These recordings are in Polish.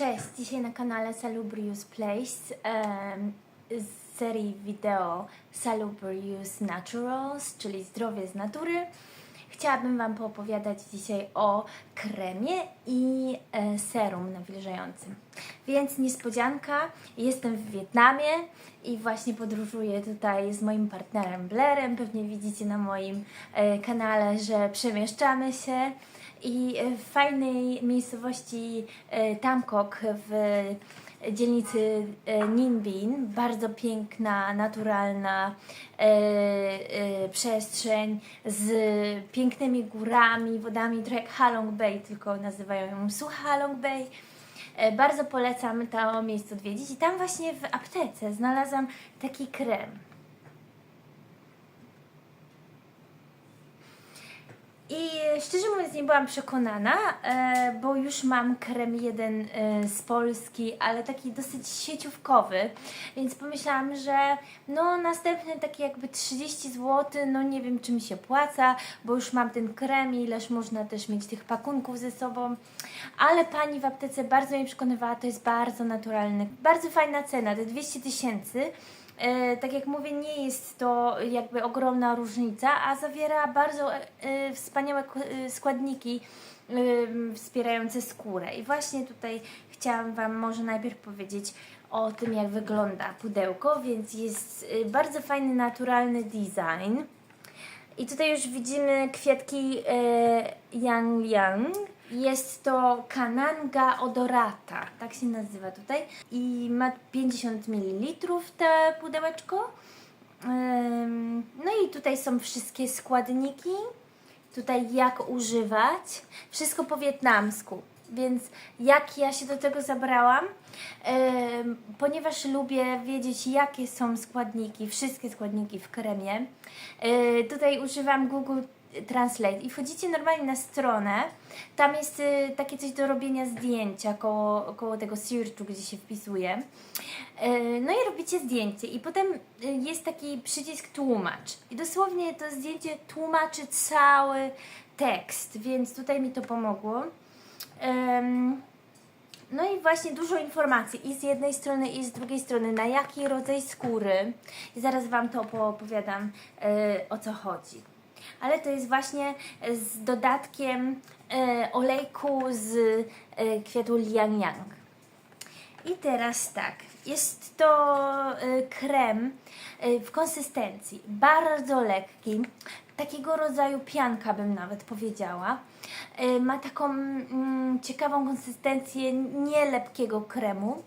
Cześć, dzisiaj na kanale Salubrious Place em, z serii wideo Salubrious Naturals, czyli zdrowie z natury. Chciałabym Wam poopowiadać dzisiaj o kremie i e, serum nawilżającym. Więc niespodzianka, jestem w Wietnamie i właśnie podróżuję tutaj z moim partnerem Blairem. Pewnie widzicie na moim e, kanale, że przemieszczamy się i e, w fajnej miejscowości e, Tamkok w dzielnicy e, Ninh Bardzo piękna, naturalna przestrzeń z pięknymi górami, wodami, trochę jak Halong Bay, tylko nazywają ją Su Halong Bay. Bardzo polecam to miejsce odwiedzić i tam właśnie w aptece znalazłam taki krem. I szczerze mówiąc nie byłam przekonana, e, bo już mam krem jeden e, z Polski, ale taki dosyć sieciówkowy, więc pomyślałam, że no następny taki jakby 30 zł, no nie wiem czy mi się płaca, bo już mam ten krem ileż można też mieć tych pakunków ze sobą, ale pani w aptece bardzo mnie przekonywała, to jest bardzo naturalny, bardzo fajna cena, te 200 tysięcy. E, tak jak mówię, nie jest to jakby ogromna różnica, a zawiera bardzo e, wspaniałe e, składniki wspierające skórę. I właśnie tutaj chciałam Wam może najpierw powiedzieć o tym, jak wygląda pudełko, więc jest bardzo fajny, naturalny design. I tutaj już widzimy kwiatki Yang Yang. Jest to Kananga odorata, tak się nazywa tutaj. I ma 50 ml te pudełeczko. No i tutaj są wszystkie składniki. Tutaj jak używać. Wszystko po wietnamsku. Więc jak ja się do tego zabrałam, ponieważ lubię wiedzieć, jakie są składniki, wszystkie składniki w kremie. E, tutaj używam Google Translate i wchodzicie normalnie na stronę. Tam jest e, takie coś do robienia zdjęcia koło, koło tego searchu, gdzie się wpisuje. E, No i robicie zdjęcie i potem e, jest taki przycisk tłumacz. I dosłownie to zdjęcie tłumaczy cały tekst, więc tutaj mi to pomogło. Em, no i właśnie dużo informacji i z jednej strony i z drugiej strony na jaki rodzaj skóry. I zaraz Wam to poopowiadam e, o co chodzi. Ale to jest właśnie z dodatkiem e, olejku z e, kwiatu liang yang. I teraz tak, jest to krem w konsystencji bardzo lekki, takiego rodzaju pianka bym nawet powiedziała. Ma taką mm, ciekawą konsystencję nie lepkiego kremu,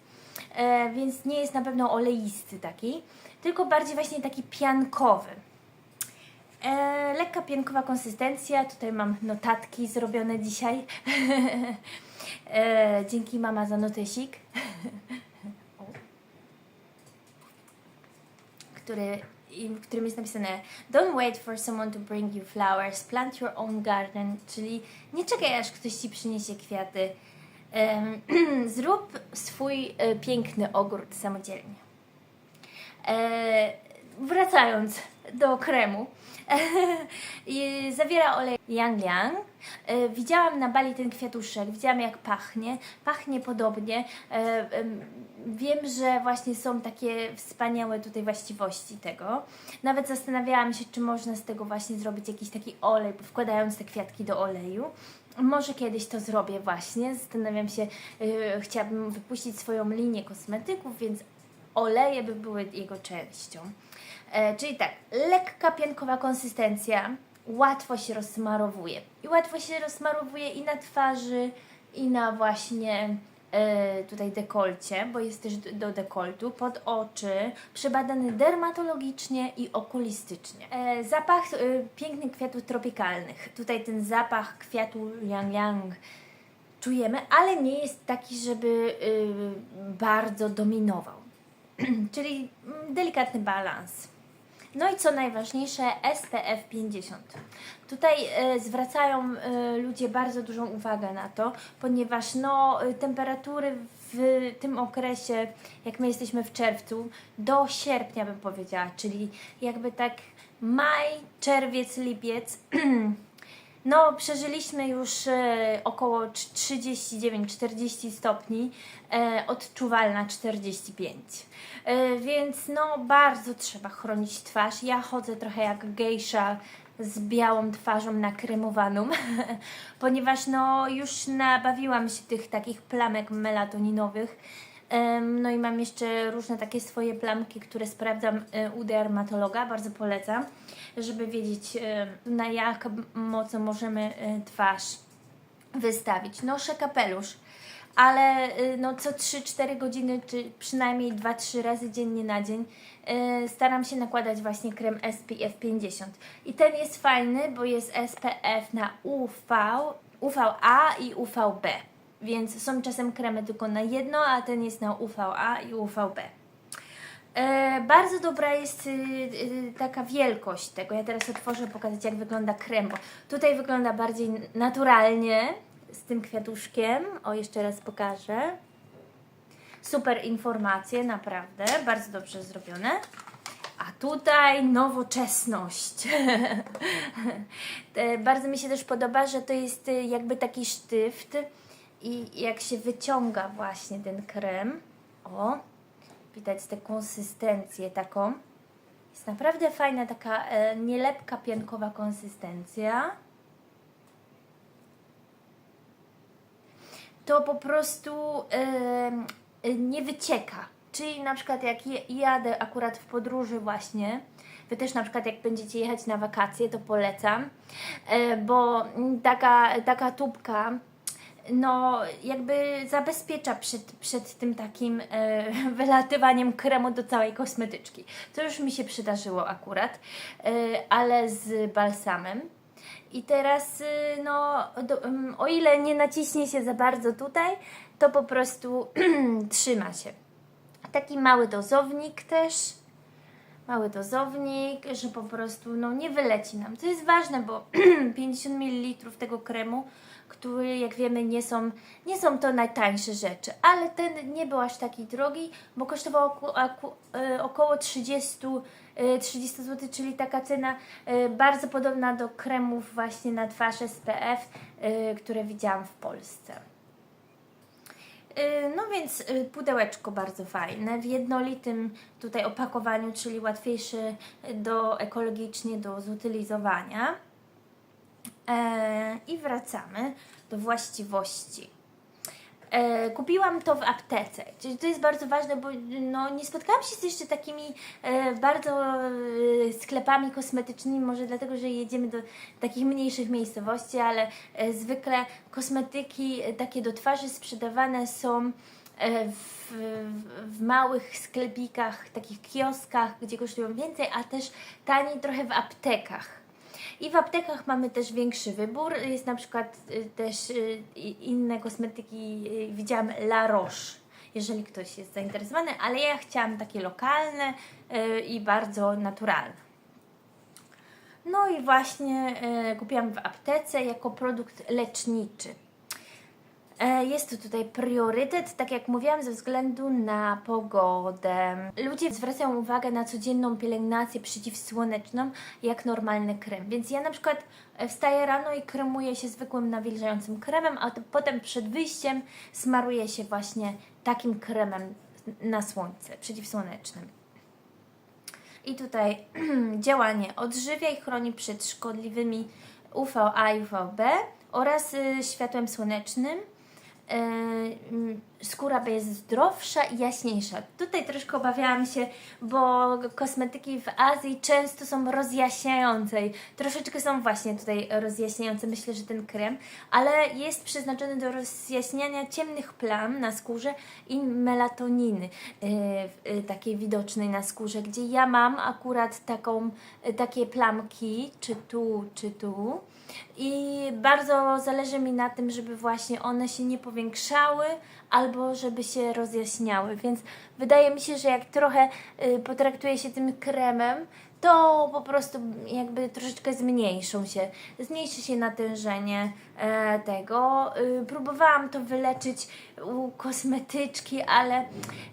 e, więc nie jest na pewno oleisty taki, tylko bardziej właśnie taki piankowy. E, lekka piankowa konsystencja. Tutaj mam notatki zrobione dzisiaj. e, dzięki mama za notesik. Który, w którym jest napisane Don't wait for someone to bring you flowers, plant your own garden, czyli nie czekaj aż ktoś ci przyniesie kwiaty. Zrób swój e, piękny ogród samodzielnie. E, wracając do kremu. Zawiera olej Yang Yang. E, Widziałam na Bali ten kwiatuszek, widziałam jak pachnie. Pachnie podobnie. E, em, Wiem, że właśnie są takie wspaniałe tutaj właściwości tego. Nawet zastanawiałam się, czy można z tego właśnie zrobić jakiś taki olej, wkładając te kwiatki do oleju. Może kiedyś to zrobię właśnie. Zastanawiam się, e, chciałabym wypuścić swoją linię kosmetyków, więc oleje by były jego częścią. E, czyli tak, lekka piankowa konsystencja, łatwo się rozsmarowuje. I łatwo się rozsmarowuje i na twarzy, i na właśnie e, tutaj dekolcie, bo jest też do dekoltu, pod oczy, przebadany dermatologicznie i okulistycznie. E, zapach pięknych kwiatów tropikalnych. Tutaj ten zapach kwiatu yang yang czujemy, ale nie jest taki, żeby y, bardzo dominował. Czyli mm, delikatny balans. No i co najważniejsze, SPF 50. Tutaj e, zwracają e, ludzie bardzo dużą uwagę na to, ponieważ no, e, temperatury w tym okresie, jak my jesteśmy w czerwcu, do sierpnia bym powiedziała, czyli jakby tak maj, czerwiec, lipiec, no, przeżyliśmy już e, około 39-40 stopni, e, odczuwalna 45. E, więc no, bardzo trzeba chronić twarz. Ja chodzę trochę jak gejsza z białą twarzą nakremowaną, ponieważ no, już nabawiłam się tych takich plamek melatoninowych. No i mam jeszcze różne takie swoje plamki, które sprawdzam e, u dermatologa, bardzo polecam, żeby wiedzieć e, na jak mocno możemy e, twarz wystawić. Noszę kapelusz, ale no co 3-4 godziny, czy przynajmniej 2-3 razy dziennie na dzień staram się nakładać właśnie krem SPF 50. I ten jest fajny, bo jest SPF na UV, UVA i UVB. Więc są czasem kremy tylko na jedno, a ten jest na UVA i UVB. E, bardzo dobra jest y, y, taka wielkość tego. Ja teraz otworzę pokazać jak wygląda krem, bo tutaj wygląda bardziej naturalnie z tym kwiatuszkiem. O, jeszcze raz pokażę. Super informacje, naprawdę. Bardzo dobrze zrobione. A tutaj nowoczesność. E, Bardzo mi się też podoba, że to jest y, jakby taki sztyft i jak się wyciąga właśnie ten krem, o, widać tę konsystencję taką. Jest naprawdę fajna taka e, nielepka, piankowa konsystencja. To po prostu e, nie wycieka. Czyli na przykład jak jadę akurat w podróży właśnie, Wy też na przykład jak będziecie jechać na wakacje, to polecam, e, bo taka, taka tubka no jakby zabezpiecza przed, przed tym takim e, wylatywaniem kremu do całej kosmetyczki. To już mi się przydarzyło akurat, e, ale z balsamem. I teraz, y, no, do, ym, o ile nie naciśnie się za bardzo tutaj, to po prostu trzyma się. Taki mały dozownik też mały dozownik, że po prostu no, nie wyleci nam. To jest ważne, bo 50 ml tego kremu, który jak wiemy nie są, nie są to najtańsze rzeczy, ale ten nie był aż taki drogi, bo kosztował e, około 30, e, 30 zł, czyli taka cena e, bardzo podobna do kremów właśnie na twarz SPF, e, które widziałam w Polsce. No więc pudełeczko bardzo fajne, w jednolitym tutaj opakowaniu, czyli łatwiejsze do ekologicznie do zutylizowania. E, I wracamy do właściwości. E, kupiłam to w aptece. To jest bardzo ważne, bo no, nie spotkałam się z jeszcze takimi e, bardzo e, sklepami kosmetycznymi, może dlatego, że jedziemy do takich mniejszych miejscowości, ale e, zwykle kosmetyki e, takie do twarzy sprzedawane są e, w, w małych sklepikach, takich kioskach, gdzie kosztują więcej, a też taniej trochę w aptekach. I w aptekach mamy też większy wybór. Jest na przykład y, też y, inne kosmetyki. y, Widziałam La Roche, jeżeli ktoś jest zainteresowany, ale ja chciałam takie lokalne i bardzo naturalne. No i właśnie kupiłam w aptece jako produkt leczniczy. E, Jest to tutaj priorytet, tak jak mówiłam, ze względu na pogodę. Ludzie zwracają uwagę na codzienną pielęgnację przeciwsłoneczną, jak normalny krem. Więc ja na przykład e, wstaję rano i kremuję się zwykłym nawilżającym kremem, a potem przed wyjściem smaruję się właśnie takim kremem na słońce przeciwsłonecznym. I tutaj działanie odżywia i chroni przed szkodliwymi UVA i UVB oraz y, światłem słonecznym. E, mm, skóra jest zdrowsza i jaśniejsza. Tutaj troszkę obawiałam się, bo kosmetyki w Azji często są rozjaśniające. Troszeczkę są właśnie tutaj rozjaśniające, myślę, że ten krem, ale jest przeznaczony do rozjaśniania ciemnych plam na skórze i melatoniny e, e, takiej widocznej na skórze, gdzie ja mam akurat taką, e, takie plamki, czy tu, czy tu. I bardzo zależy mi na tym, żeby właśnie one się nie powiększały albo żeby się rozjaśniały. Więc wydaje mi się, że jak trochę y, potraktuję się tym kremem, to po prostu jakby troszeczkę zmniejszą się. Zmniejszy się natężenie, e, tego. Y, próbowałam to wyleczyć u kosmetyczki, ale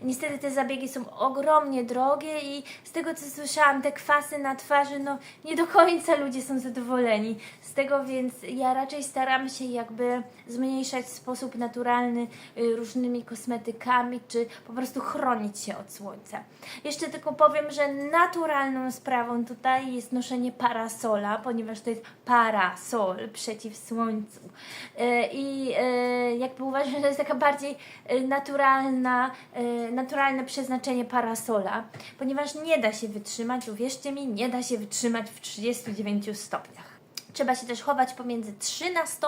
niestety te zabiegi są ogromnie drogie i z tego co słyszałam, te kwasy na twarzy, no nie do końca ludzie są zadowoleni. Z tego więc ja raczej staram się jakby zmniejszać w sposób naturalny y, różnymi kosmetykami, czy po prostu chronić się od słońca. Jeszcze tylko powiem, że naturalną sprawą tutaj jest noszenie parasola, ponieważ to jest parasol przeciw słońcu. Y, I y, jakby uważam, że to jest taka bardziej y, naturalna, naturalne przeznaczenie parasola, ponieważ nie da się wytrzymać, uwierzcie mi, nie da się wytrzymać w 39 stopniach. Trzeba się też chować pomiędzy 13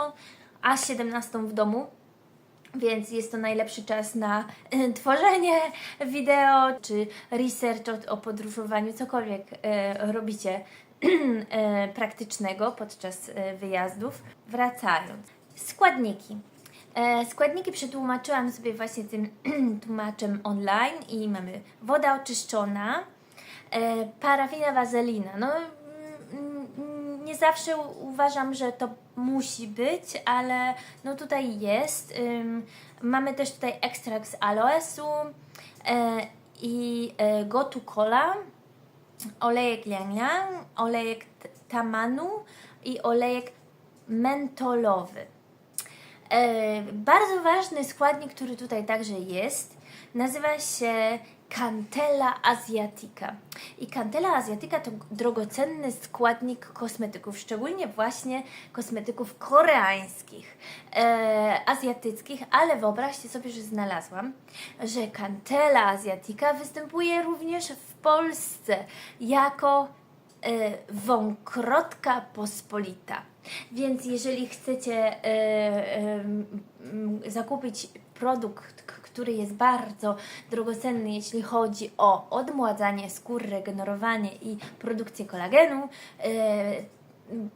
a 17 w domu, więc jest to najlepszy czas na y, tworzenie wideo czy research o, o podróżowaniu, cokolwiek y, robicie y, praktycznego podczas y, wyjazdów. Wracając. Składniki. E, składniki przetłumaczyłam sobie właśnie tym tłumaczem online i mamy woda oczyszczona, e, parafina, wazelina. No, mm, mm, nie zawsze uważam, że to musi być, ale no tutaj jest. Mamy też tutaj ekstrakt z aloesu e, i e, gotu cola, olejek liang, olejek tamanu i olejek mentolowy. E, bardzo ważny składnik, który tutaj także jest, nazywa się Cantella asiatica. I Cantella asiatica to drogocenny składnik kosmetyków, szczególnie właśnie kosmetyków koreańskich, e, azjatyckich, ale wyobraźcie sobie, że znalazłam, że Cantella asiatica występuje również w Polsce jako e, wąkrotka pospolita. Więc jeżeli chcecie e, e, zakupić produkt, który jest bardzo drogocenny, jeśli chodzi o odmładzanie skóry, regenerowanie i produkcję kolagenu, e,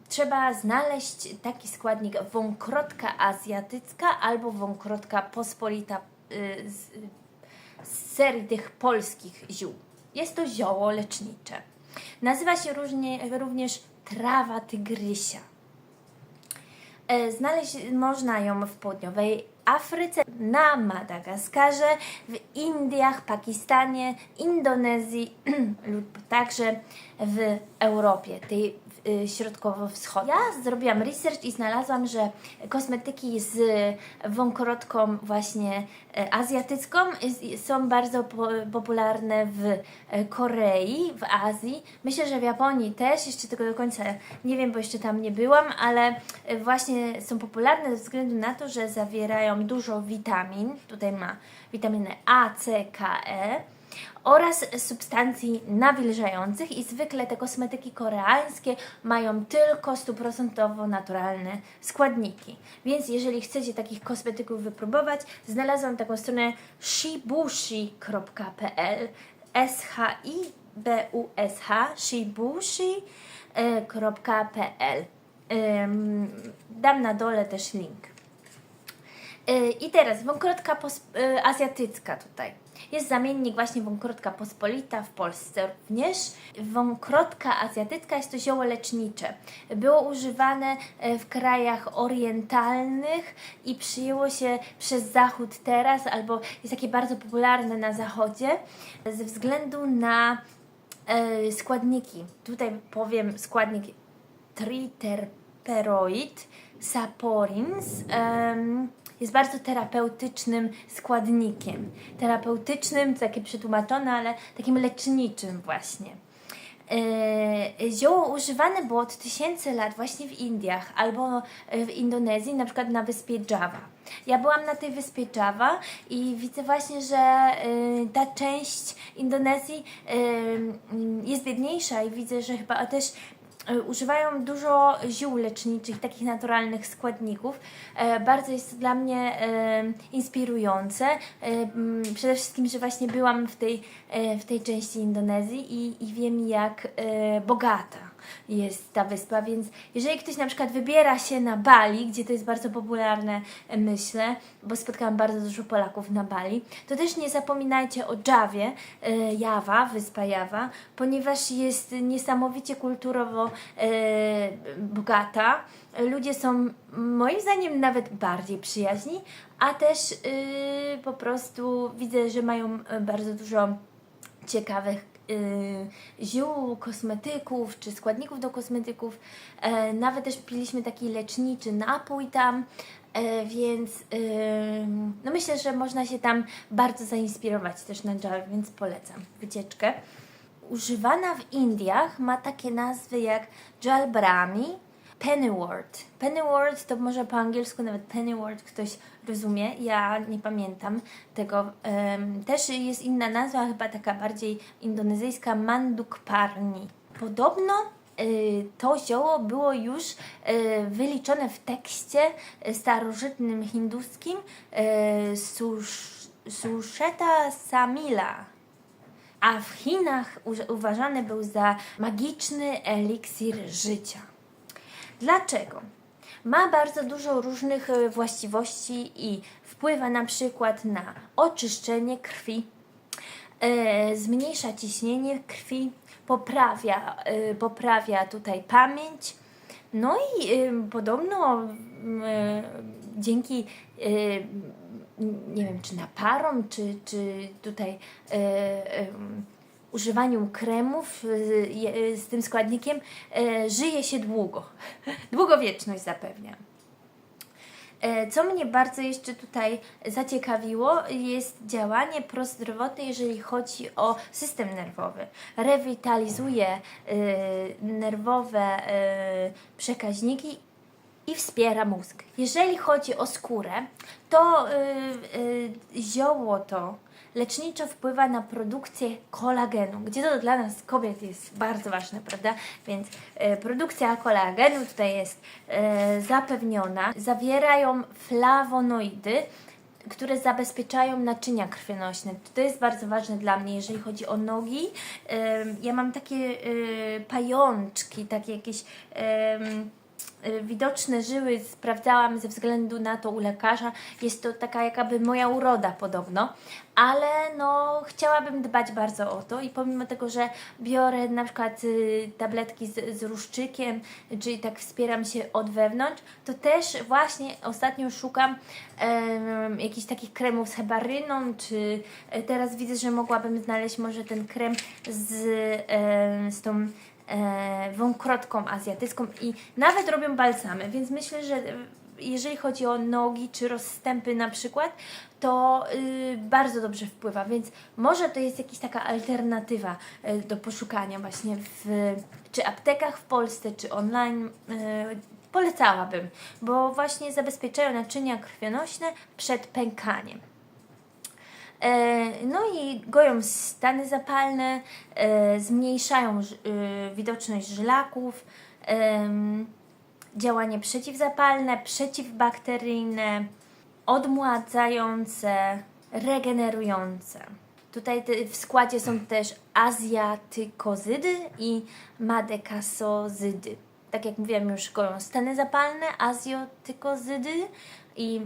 trzeba znaleźć taki składnik wąkrotka azjatycka albo wąkrotka pospolita e, z, z serii tych polskich ziół. Jest to zioło lecznicze. Nazywa się różnie, również trawa tygrysia. E, Znaleźć można ją w południowej Afryce, na Madagaskarze, w Indiach, Pakistanie, Indonezji lub także w Europie, tej y, środkowo-wschodniej. Ja zrobiłam research i znalazłam, że kosmetyki z wąkrotką właśnie e, azjatycką są bardzo po, popularne w Korei, w Azji. Myślę, że w Japonii też, jeszcze tego do końca nie wiem, bo jeszcze tam nie byłam, ale właśnie są popularne ze względu na to, że zawierają dużo witamin. Tutaj ma witaminę A, C, K, E oraz substancji nawilżających i zwykle te kosmetyki koreańskie mają tylko stuprocentowo naturalne składniki. Więc jeżeli chcecie takich kosmetyków wypróbować, znalazłam taką stronę shibushi.pl s h i b u s h shibushi.pl Dam na dole też link. Y, I teraz wąkrotka y, azjatycka tutaj. Jest zamiennik właśnie wąkrotka pospolita w Polsce również. Wąkrotka azjatycka jest to zioło lecznicze. Było używane e, w krajach orientalnych i przyjęło się przez Zachód teraz, albo jest takie bardzo popularne na Zachodzie ze względu na e, składniki. Tutaj powiem składnik triterperoid saporins em, jest bardzo terapeutycznym składnikiem. Terapeutycznym, takie przetłumaczone, ale takim leczniczym właśnie. E, Zioło używane było od tysięcy lat właśnie w Indiach albo e, w Indonezji, na przykład na wyspie Java. Ja byłam na tej wyspie Java i widzę właśnie, że e, ta część Indonezji jest biedniejsza i widzę, że chyba też używają dużo ziół leczniczych, takich naturalnych składników. E, Bardzo jest to dla mnie e, inspirujące. E, Przede wszystkim, że właśnie byłam w tej, e, w tej części Indonezji i, i wiem, jak e, bogata jest ta wyspa, więc jeżeli ktoś na przykład wybiera się na Bali, gdzie to jest bardzo popularne, e, myślę, bo spotkałam bardzo dużo Polaków na Bali, to też nie zapominajcie o Jawie, e, Jawa, wyspa Jawa, ponieważ jest niesamowicie kulturowo e, bogata. Ludzie są moim zdaniem nawet bardziej przyjaźni, a też po prostu widzę, że mają bardzo dużo ciekawych ziół, kosmetyków czy składników do kosmetyków. E, nawet też piliśmy taki leczniczy napój tam, e, więc y, no myślę, że można się tam bardzo zainspirować też na Java, więc polecam wycieczkę. Używana w Indiach ma takie nazwy jak Jalbrami, Pennywort. Pennywort to może po angielsku nawet Pennywort ktoś rozumie, ja nie pamiętam tego. Też jest inna nazwa, chyba taka bardziej indonezyjska, Manduk Parni. Podobno y, to zioło było już y, wyliczone w tekście starożytnym hinduskim y, Sush, Susheta Samila a w Chinach uważany był za magiczny eliksir życia. Dlaczego? Ma bardzo dużo różnych e, właściwości i wpływa na przykład na oczyszczenie krwi, e, zmniejsza ciśnienie krwi, poprawia, e, poprawia tutaj pamięć. No i podobno m, e, dzięki nie wiem, czy naparom, czy, czy tutaj używaniu kremów e, je- z tym składnikiem e, żyje się długo. Długowieczność zapewnia. E, Co mnie bardzo jeszcze tutaj zaciekawiło, jest działanie prozdrowotne, jeżeli chodzi o system nerwowy. Rewitalizuje e, nerwowe przekaźniki i wspiera mózg. Jeżeli chodzi o skórę, to y, y, zioło to leczniczo wpływa na produkcję kolagenu, gdzie to dla nas kobiet jest bardzo ważne, prawda? Więc y, produkcja kolagenu tutaj jest y, zapewniona. Zawierają flawonoidy, które zabezpieczają naczynia krwionośne. To jest bardzo ważne dla mnie, jeżeli chodzi o nogi. Ja mam takie y, pajączki, takie jakieś widoczne żyły, sprawdzałam ze względu na to u lekarza. Jest to taka jakaby moja uroda podobno, ale no chciałabym dbać bardzo o to i pomimo tego, że biorę na przykład y, tabletki z, z ruszczykiem, czyli tak wspieram się od wewnątrz, to też właśnie ostatnio szukam em, jakichś takich kremów z hebaryną, czy e, teraz widzę, że mogłabym znaleźć może ten krem z, em, z tą e, wąkrotką azjatycką i nawet robią balsamy, więc myślę, że e, jeżeli chodzi o nogi czy rozstępy na przykład, to y, bardzo dobrze wpływa, więc może to jest jakaś taka alternatywa y, do poszukania właśnie w czy aptekach w Polsce, czy online. Y, polecałabym, bo właśnie zabezpieczają naczynia krwionośne przed pękaniem. E, No i goją stany zapalne, e, zmniejszają e, widoczność żylaków, em, działanie przeciwzapalne, przeciwbakteryjne, odmładzające, regenerujące. Tutaj w składzie są też azjatykozydy i madekasozydy. Tak jak mówiłam, już goją stany zapalne, azjotykozydy i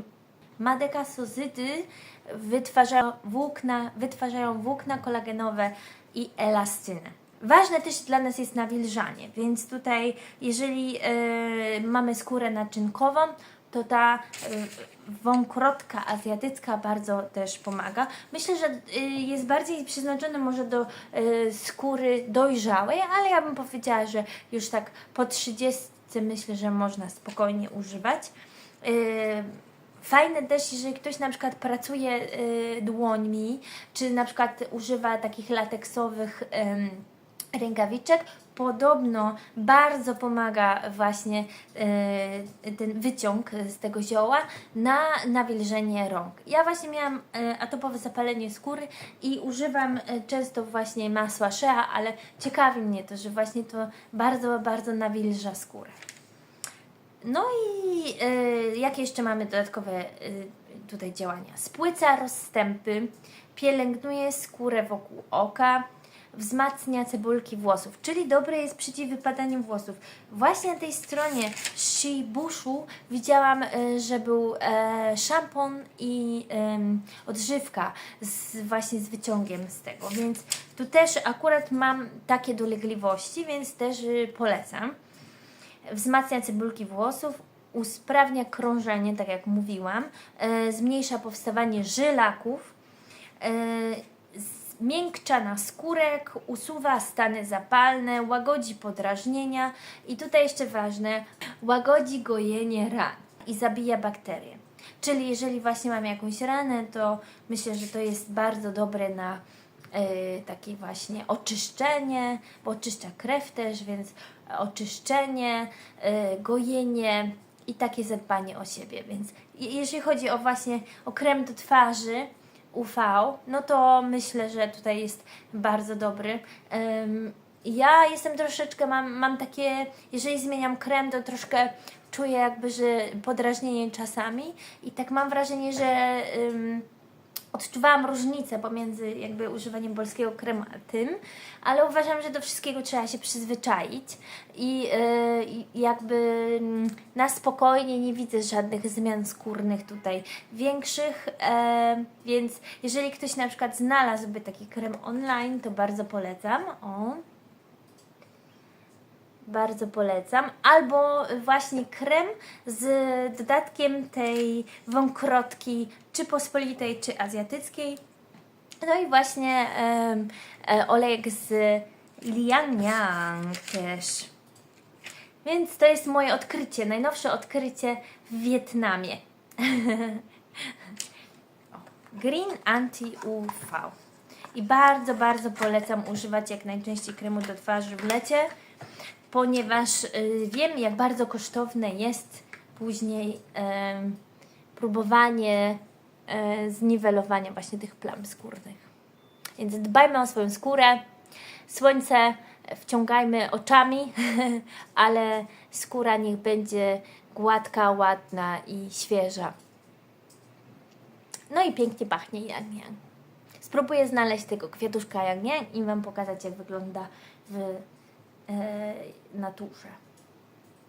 madekasozydy wytwarzają włókna, wytwarzają włókna kolagenowe i elastynę. Ważne też dla nas jest nawilżanie, więc tutaj jeżeli e, mamy skórę naczynkową, to ta e, wąkrotka azjatycka bardzo też pomaga. Myślę, że e, jest bardziej przeznaczona może do e, skóry dojrzałej, ale ja bym powiedziała, że już tak po 30 myślę, że można spokojnie używać. E, Fajne też, jeżeli ktoś na przykład pracuje y, dłońmi, czy na przykład używa takich lateksowych rękawiczek, podobno bardzo pomaga właśnie y, ten wyciąg z tego zioła na nawilżenie rąk. Ja właśnie miałam y, atopowe zapalenie skóry i używam y, często właśnie masła shea, ale ciekawi mnie to, że właśnie to bardzo, bardzo nawilża skórę. No i y, jakie jeszcze mamy dodatkowe y, tutaj działania? Spłyca rozstępy, pielęgnuje skórę wokół oka, wzmacnia cebulki włosów, czyli dobre jest przeciw wypadaniu włosów. Właśnie na tej stronie Shibushu widziałam, e, że był e, szampon i odżywka z, właśnie z wyciągiem z tego, więc tu też akurat mam takie dolegliwości, więc też y, polecam. Wzmacnia cebulki włosów, usprawnia krążenie, tak jak mówiłam, e, zmniejsza powstawanie żylaków, zmiękcza naskórek, usuwa stany zapalne, łagodzi podrażnienia i tutaj jeszcze ważne, łagodzi gojenie ran i zabija bakterie. Czyli jeżeli właśnie mam jakąś ranę, to myślę, że to jest bardzo dobre na e, takie właśnie oczyszczenie, bo oczyszcza krew też, więc oczyszczenie, e, gojenie i takie zadbanie o siebie. Więc je- jeżeli chodzi o właśnie o krem do twarzy UV, no to myślę, że tutaj jest bardzo dobry. Ja jestem troszeczkę, mam, mam takie, jeżeli zmieniam krem, to troszkę czuję jakby, że podrażnienie czasami i tak mam wrażenie, że odczuwałam różnicę pomiędzy jakby używaniem polskiego kremu a tym, ale uważam, że do wszystkiego trzeba się przyzwyczaić i yy, jakby mm, na spokojnie nie widzę żadnych zmian skórnych tutaj większych, e, więc jeżeli ktoś na przykład znalazłby taki krem online, to bardzo polecam. O. Bardzo polecam. Albo właśnie krem z dodatkiem tej wąkrotki, czy pospolitej, czy azjatyckiej. No i właśnie e, olejek z Liangyang też. Więc to jest moje odkrycie, najnowsze odkrycie w Wietnamie. Green Anti-UV. I bardzo, bardzo polecam używać jak najczęściej kremu do twarzy w lecie, ponieważ y, wiem, jak bardzo kosztowne jest później em, próbowanie e, zniwelowania właśnie tych plam skórnych. Więc dbajmy o swoją skórę. Słońce wciągajmy oczami, ale skóra niech będzie gładka, ładna i świeża. No i pięknie pachnie yang yang. Spróbuję znaleźć tego kwiatuszka yang yang i Wam pokazać, jak wygląda w naturze.